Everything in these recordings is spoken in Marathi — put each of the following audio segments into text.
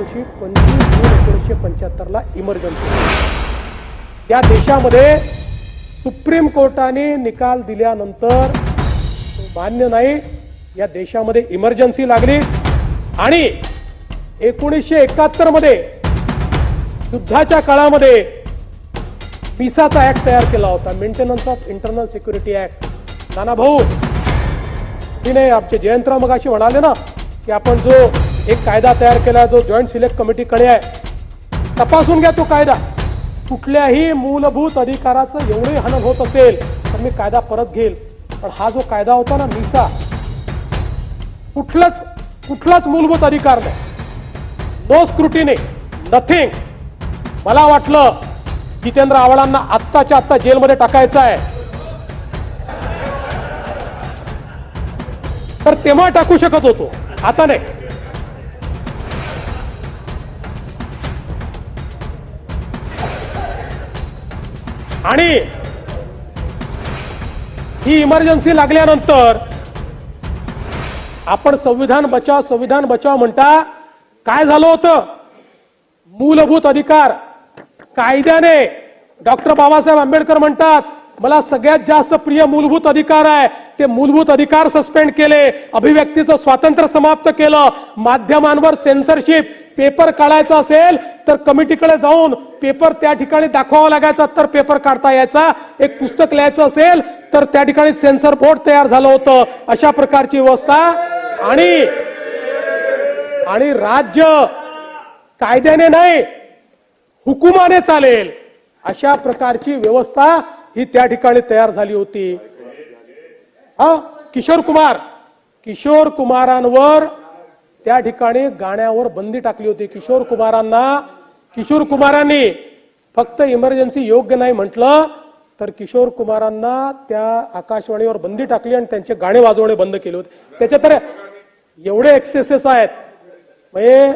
दिवशी पंचवीस जून एकोणीसशे पंच्याहत्तरला इमर्जन्सी या देशामध्ये सुप्रीम कोर्टाने निकाल दिल्यानंतर तो मान्य नाही या देशामध्ये इमर्जन्सी लागली आणि एकोणीसशे एकाहत्तरमध्ये युद्धाच्या काळामध्ये पिसाचा ऍक्ट तयार केला होता. Maintenance of internal security act नाना भाऊ तिने नाही आमचे जयंतराव मगाशी म्हणाले ना की आपण जो एक कायदा तयार केला जो जॉईंट सिलेक्ट कमिटीकडे आहे. तपासून घ्या तो कायदा. कुठल्याही मूलभूत अधिकाराचं एवढे हनन होत असेल तर मी कायदा परत घेईल. पण हा जो कायदा होता ना मिसा कुठलाच कुठलाच मूलभूत अधिकार नाही. नो स्क्रुटिनी नथिंग मला वाटलं जितेंद्र आव्हाडांना आत्ताच्या आत्ता जेलमध्ये टाकायचं आहे. तर तेव्हा टाकू शकत होतो आता नाही. आणि ही इमर्जन्सी लागल्यानंतर आपण संविधान बचाव संविधान बचाव म्हणता काय झालं होतं? मूलभूत अधिकार कायद्याने डॉक्टर बाबासाहेब आंबेडकर म्हणतात मला सगळ्यात जास्त प्रिय मूलभूत अधिकार आहे. ते मूलभूत अधिकार सस्पेंड केले. अभिव्यक्तीचं स्वातंत्र्य समाप्त केलं. माध्यमांवर सेन्सरशिप पेपर काढायचा असेल तर कमिटीकडे जाऊन पेपर त्या ठिकाणी दाखवावा लागायचा. तर पेपर काढता यायचा. एक पुस्तक लिहायचं असेल तर त्या ठिकाणी सेन्सर बोर्ड तयार झालं होतं. अशा प्रकारची व्यवस्था. आणि आणि राज्य कायद्याने नाही हुकुमाने चालेल. अशा प्रकारची व्यवस्था ही त्या ठिकाणी तयार झाली होती. हा किशोर कुमार. किशोर कुमारांवर त्या ठिकाणी गाण्यावर बंदी टाकली होती. किशोर कुमारांना किशोर कुमारांनी फक्त इमर्जन्सी योग्य नाही म्हटलं तर किशोर कुमारांना त्या आकाशवाणीवर बंदी टाकली आणि त्यांचे गाणे वाजवणे बंद केले होते. त्याच्या तर एवढे एक्सेसेस आहेत. म्हणजे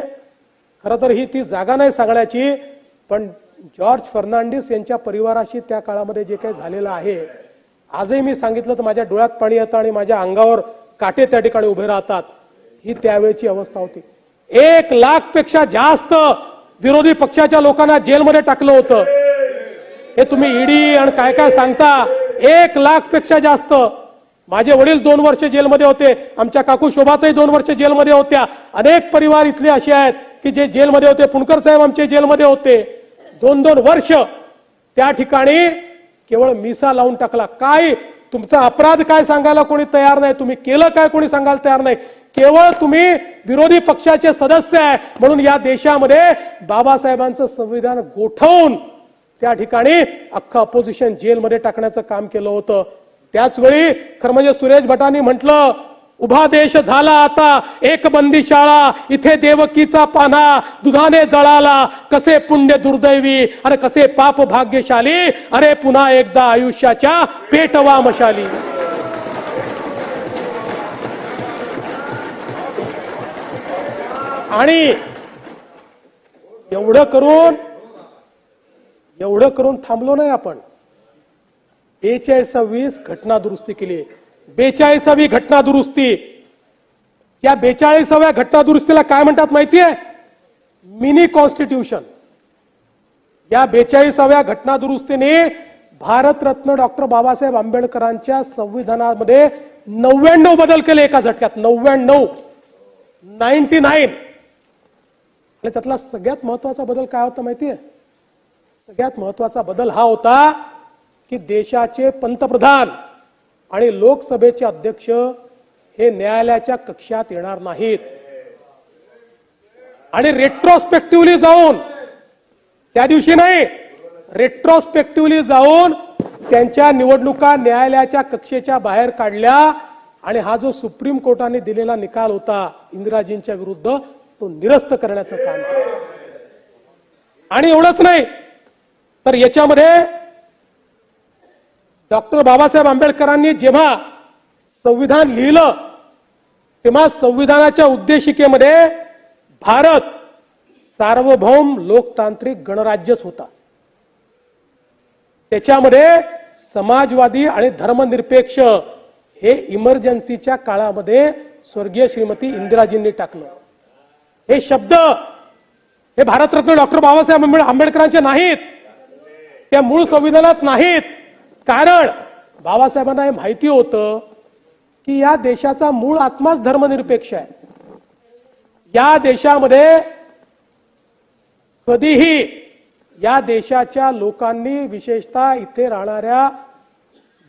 खरं तर ही ती जागा नाही सांगण्याची पण जॉर्ज फर्नांडिस यांच्या परिवाराशी त्या काळामध्ये जे काही झालेलं आहे आजही मी सांगितलं तर माझ्या डोळ्यात पाणी येतं आणि माझ्या अंगावर काटे त्या ठिकाणी उभे राहतात. ही त्यावेळेची अवस्था होती. एक लाखपेक्षा जास्त विरोधी पक्षाच्या लोकांना जेलमध्ये टाकलं होतं. हे तुम्ही ईडी आणि काय काय सांगता? एक लाखपेक्षा जास्त. माझे वडील दोन वर्ष जेलमध्ये होते. आमच्या काकू शोभातही दोन वर्ष जेलमध्ये होत्या. अनेक परिवार इथले असे आहेत की जे जेलमध्ये होते. पुणकर साहेब आमचे जेलमध्ये होते. दोन दोन वर्ष त्या ठिकाणी केवळ मिसा लावून टाकला. काय? तुमचा अपराध काय सांगायला कोणी तयार नाही? तुम्ही केलं काय कोणी सांगायला तयार नाही? केवळ तुम्ही विरोधी पक्षाचे सदस्य आहे. म्हणून या देशामध्ये बाबासाहेबांचं संविधान गोठवून त्या ठिकाणी अख्खं अपोजिशन जेलमध्ये टाकण्याचं काम केलं होतं. त्याच वेळी खरं म्हणजे सुरेश भटांनी म्हटलं उभा देश झाला आता. एक बंदी शाळा इथे देवकीचा पाना दुधाने जळाला. कसे पुण्य दुर्दैवी अरे कसे पाप भाग्यशाली अरे पुन्हा एकदा आयुष्याच्या पेटवा मशाली आणि एवढं करून एवढं करून थांबलो नाही आपण. बेचाळीसावीस घटना दुरुस्ती केली. बेचाळीसावी घटना दुरुस्ती. या बेचाळीसाव्या घटना दुरुस्तीला काय म्हणतात माहितीये? Mini constitution. या बेचाळीसाव्या घटना दुरुस्तीने भारतरत्न डॉक्टर बाबासाहेब आंबेडकरांच्या संविधानामध्ये नव्याण्णव बदल केले एका झटक्यात. नव्याण्णव. Ninety nine. आणि त्यातला सगळ्यात महत्त्वाचा बदल काय होता माहितीये? सगळ्यात महत्त्वाचा बदल हा होता की देशाचे पंतप्रधान आणि लोकसभेचे अध्यक्ष हे न्यायालयाच्या कक्षात येणार नाहीत. आणि रेट्रोस्पेक्टिव्हली जाऊन त्या दिवशी नाही रेट्रोस्पेक्टिव्हली जाऊन त्यांच्या निवडणुका न्यायालयाच्या कक्षेच्या बाहेर काढल्या आणि हा जो सुप्रीम कोर्टाने दिलेला निकाल होता इंदिराजींच्या विरुद्ध तो निरस्त करण्याचं काम आणि एवढंच नाही तर याच्यामध्ये डॉक्टर बाबासाहेब आंबेडकरांनी जेव्हा संविधान लिहिलं तेव्हा संविधानाच्या उद्देशिकेमध्ये भारत सार्वभौम लोकतांत्रिक गणराज्यच होता. त्याच्यामध्ये समाजवादी आणि धर्मनिरपेक्ष हे इमर्जन्सीच्या काळामध्ये स्वर्गीय श्रीमती इंदिराजींनी टाकलं. हे शब्द हे भारतरत्न डॉक्टर बाबासाहेब आंबेड- आंबेडकरांचे नाहीत. त्या मूळ संविधानात नाहीत. कारण बाबासाहेबांना हे माहिती होतं की या देशाचा मूळ आत्माच धर्मनिरपेक्ष आहे. या देशामध्ये कधीही या देशाच्या लोकांनी विशेषतः इथे राहणाऱ्या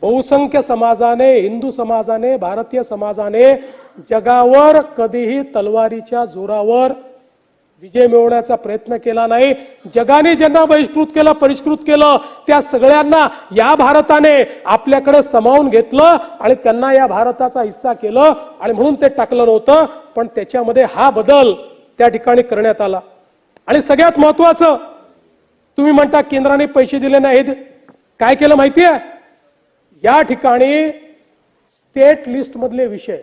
बहुसंख्य समाजाने हिंदू समाजाने भारतीय समाजाने जगावर कधीही तलवारीच्या जोरावर विजय मिळवण्याचा प्रयत्न केला नाही. जगाने ज्यांना बहिष्कृत केलं परिष्कृत केलं त्या सगळ्यांना या भारताने आपल्याकडे समावून घेतलं आणि त्यांना या भारताचा हिस्सा केलं आणि म्हणून ते टाकलं नव्हतं. पण त्याच्यामध्ये हा बदल त्या ठिकाणी करण्यात आला. आणि सगळ्यात महत्वाचं तुम्ही म्हणता केंद्राने पैसे दिले नाहीत. काय केलं माहितीये? या ठिकाणी स्टेट लिस्ट मधले विषय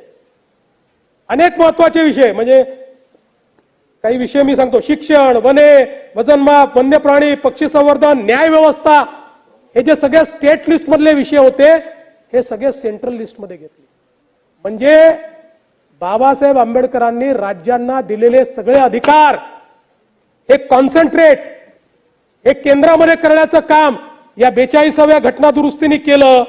अनेक महत्त्वाचे विषय म्हणजे काही विषय मी सांगतो. शिक्षण वने वजनमाप वन्य प्राणी पक्षी संवर्धन न्याय व्यवस्था हे जे सगळे स्टेट लिस्ट मधले विषय होते हे सगळे सेंट्रल लिस्टमध्ये घेतले. म्हणजे बाबासाहेब आंबेडकरांनी राज्यांना दिलेले सगळे अधिकार हे कॉन्सन्ट्रेट हे केंद्रामध्ये करण्याचं काम या बेचाळीसाव्या घटना दुरुस्तीने केलं.